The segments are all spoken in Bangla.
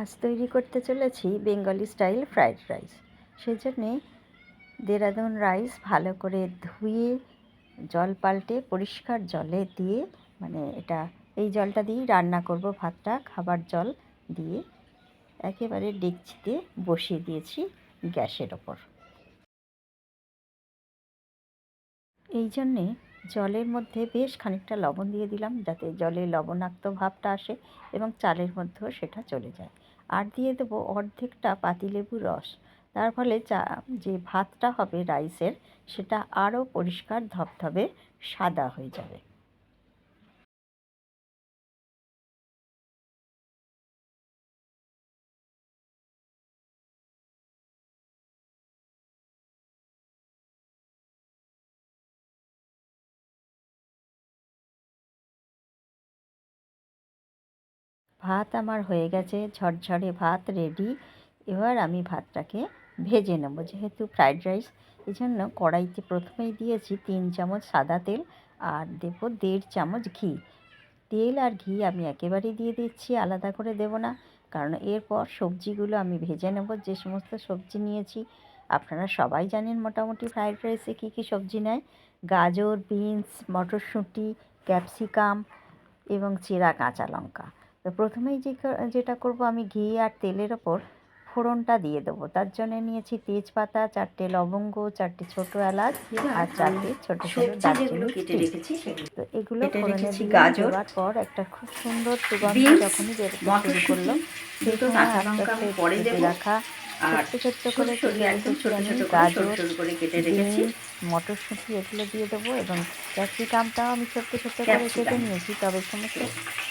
আজ তৈরি করতে চলেছি বেঙ্গলি স্টাইল ফ্রাইড রাইস। সেজন্যে দেরাদুন রাইস ভালো করে ধুয়ে, জল পাল্টে, পরিষ্কার জলে দিয়ে মানে এটা, এই জলটা দিয়েই রান্না করব ভাতটা, খাবার জল দিয়ে। একেবারে ডেকচিতে বসিয়ে দিয়েছি গ্যাসের ওপর। এই জন্যে জলের মধ্যে বেশ খানিকটা লবণ দিয়ে দিলাম যাতে জলে লবণাক্ত ভাবটা আসে এবং চালের মধ্যেও সেটা চলে যায়। আর দিয়ে দেবো অর্ধেকটা পাতিলেবুর রস। তার ফলে চা, যে ভাতটা হবে রাইসের, সেটা আরও পরিষ্কার ধবধবে, সাদা হয়ে যাবে। ভাত আমার হয়ে গেছে, ঝরঝরে ভাত রেডি এবার আমি ভাতটাকে ভেজে নেব। যেহেতু ফ্রাইড রাইস এই জন্য কড়াইতে প্রথমেই দিয়েছি তিন চামচ সাদা তেল আর দেবো দেড় চামচ ঘি। তেল আর ঘি আমি একেবারেই দিয়ে দিচ্ছি, আলাদা করে দেব না। কারণ এরপর সবজিগুলো আমি ভেজে নেব, যে সমস্ত সবজি নিয়েছি। আপনারা সবাই জানেন মোটামুটি ফ্রাইড রাইসে কী কী সবজি নেয়। গাজর, বিনস, মটরশুঁটি, ক্যাপসিকাম এবং চেরা কাঁচা লঙ্কা। তো প্রথমেই যে যেটা করব আমি ঘি আর তেলের ওপর ফোড়নটা দিয়ে দেবো। তার জন্য নিয়েছি তেজপাতা চারটে লবঙ্গ চারটে ছোট এলাচ আর চারটে ছোট ছোট দারচিনি তো এগুলো ফোড়নে দেওয়ার পর একটা খুব সুন্দর সুগন্ধ যখনই বেরোতে শুরু করল। দেবো। রাখা। আর ছোট্ট করে গাজর মটরশুঁটি এগুলো দিয়ে দেবো এবং ক্যাপসিকামটাও আমি ছোট্ট ছোট্ট করে কেটে নিয়েছি তবে সমস্ত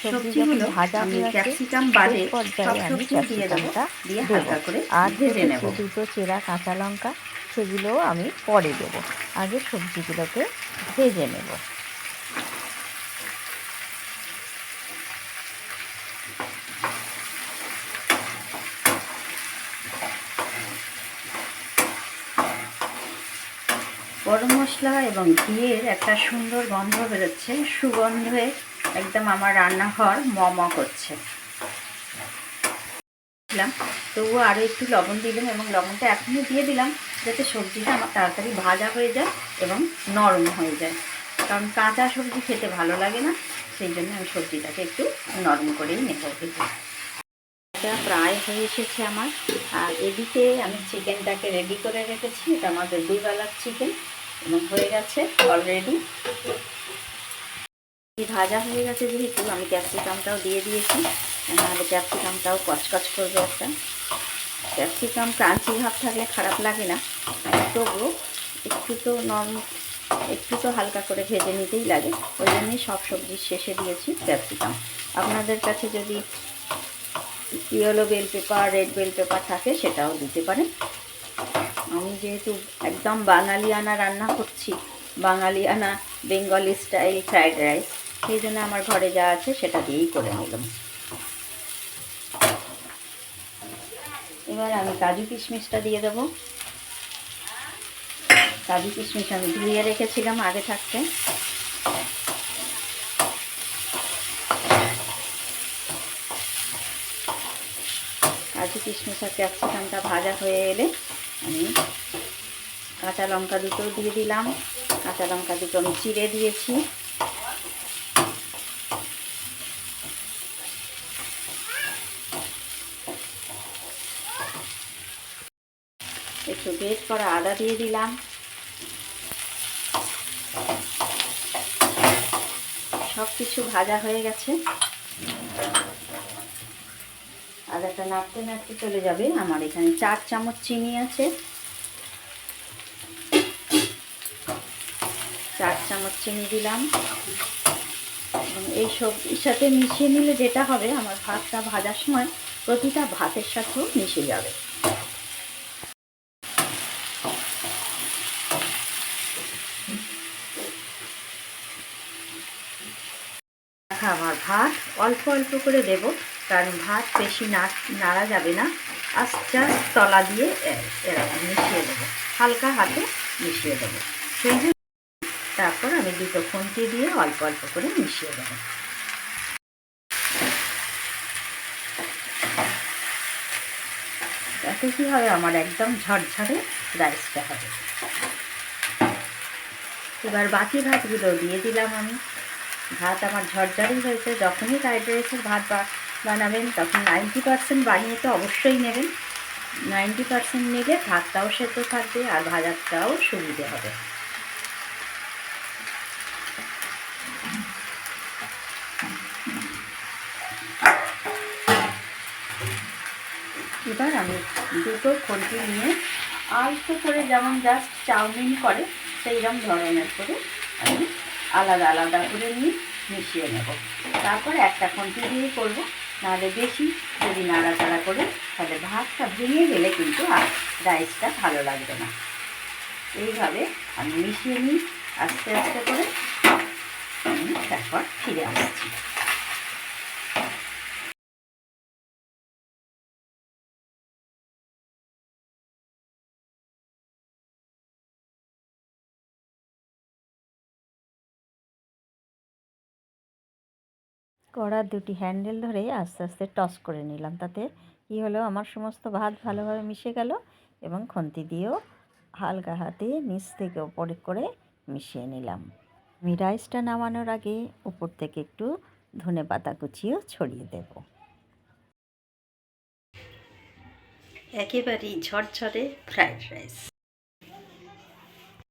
সবজি যখন ভাজা হয়ে বাদে পর্যায়ে আমি ক্যাপসিকামটা দিয়ে দেবো। হালকা করে আর ভেজে নেব। দুটো চেরা কাঁচা লঙ্কা সেগুলোও আমি পরে দেবো। আগে সবজিগুলোকে ভেজে নেব। মশলা এবং ঘিয়ের একটা সুন্দর গন্ধ বেরোচ্ছে, সুগন্ধে একদম আমার রান্নাঘর ম ম করছে। দিলাম, তবুও আরও একটু লবণ দিলাম এবং লবণটা এখনই দিয়ে দিলাম যাতে সবজিটা আমার তাড়াতাড়ি ভাজা হয়ে যায় এবং নরম হয়ে যায়। কারণ কাঁচা সবজি খেতে ভালো লাগে না, সেই জন্য আমি সবজিটাকে একটু নরম করেই নেব এটা প্রায় হয়ে এসেছে আমার। আর এদিকে আমি চিকেনটাকে রেডি করে রেখেছি। এটা আমাদের দুবেলার চিকেন এবং হয়ে গেছে অলরেডি ভাজা হয়ে গেছে যেহেতু, আমি ক্যাপসিকামটাও দিয়ে দিয়েছি। নাহলে ক্যাপসিকামটাও কচকচ করবে একটা। ক্যাপসিকাম ক্রাঞ্চি ভাব থাকলে খারাপ লাগে না, তবুও একটু তো নর্ম, একটু তো হালকা করে ভেজে নিতেই লাগে। ওই জন্যই সব সবজির শেষে দিয়েছি ক্যাপসিকাম আপনাদের কাছে যদি yellow bell pepper red bell pepper থাকে, সেটাও দিতে পারেন। আমি যেহেতু একদম বাঙালিয়ানা রান্না করছি, বাঙালিয়ানা বেঙ্গলি স্টাইল ফ্রাইড রাইস, সেই জন্য আমার ঘরে যা আছে সেটা দিয়েই করে নিলাম। এবার আমি কাজু কিশমিশটা দিয়ে দেবো। কাজু কিশমিশ আমি ধুয়ে রেখেছিলাম আগে থাকতে। কাজু কিশমিশ আর ক্যাপসিকামটা ভাজা হয়ে এলে আমি কাঁচা লঙ্কা দুটো দিয়ে দিলাম। কাঁচা লঙ্কা দুটো আমি চিড়ে দিয়েছি। একটু গ্রেট করা আদা দিয়ে দিলাম। সব কিছু ভাজা হয়ে গেছে। আদাটা নাড়তে নাড়তে চলে যাবে। আমার এখানে চার চামচ চিনি আছে। চার চামচ চিনি দিলাম। এবং এই সবজির সাথে মিশিয়ে নিলে যেটা হবে, আমার ভাতটা ভাজার সময় প্রতিটা ভাতের সাথেও মিশে যাবে। আমার ভাত। অল্প অল্প করে দেব। কারণ ভাত বেশি নাড়া যাবে না। আস্তে আস্তে তলা দিয়ে এরকম মিশিয়ে দেবো। হালকা হাতে মিশিয়ে দেবো। সেই তারপর আমি দুটো খুন্তি দিয়ে অল্প অল্প করে মিশিয়ে দেবো। তাতে কী হবে? আমার একদম ঝরঝরে রাইসটা হবে। এবার বাকি ভাতগুলো দিয়ে দিলাম আমি। ভাত আমার ঝরঝরেই হয়েছে। যখনই ফ্রাইড রাইসের ভাত বা- বানাবেন তখন নাইনটি পার্সেন্ট বানিয়ে তো অবশ্যই নেবেন। নাইনটি পার্সেন্ট নেবে ভাতটাও সেদ্ধ থাকবে আর ভাজাটাও সুবিধে হবে। এবার আমি দুটো খন্তি নিয়ে অল্প করে যেমন জাস্ট চাউমিন করে সেই রকম ধরনের করে আমি আলাদা আলাদা করে নিয়ে মিশিয়ে নেব। তারপর একটা খন্তি দিয়ে করব। নাহলে বেশি যদি নাড়াচাড়া করে, তাহলে ভাতটা ভেঙে গেলে কিন্তু আর রাইসটা ভালো লাগবে না। এইভাবে আমি মিশিয়ে নিই, আস্তে আস্তে করে। আমি তারপর ফিরে আসছি। কড়ার দুটি হ্যান্ডেল ধরে আস্তে আস্তে টস করে নিলাম। তাতে কি হলো? আমার সমস্ত ভাত ভালোভাবে মিশে গেল এবং খন্তি দিয়েও হালকা হাতে নিচ থেকে ওপরে করে মিশিয়ে নিলাম। আমি রাইসটা নামানোর আগে উপর থেকে একটু ধনে পাতা কুচিও ছড়িয়ে দেব। একেবারেই ঝরঝরে ফ্রাইড রাইস।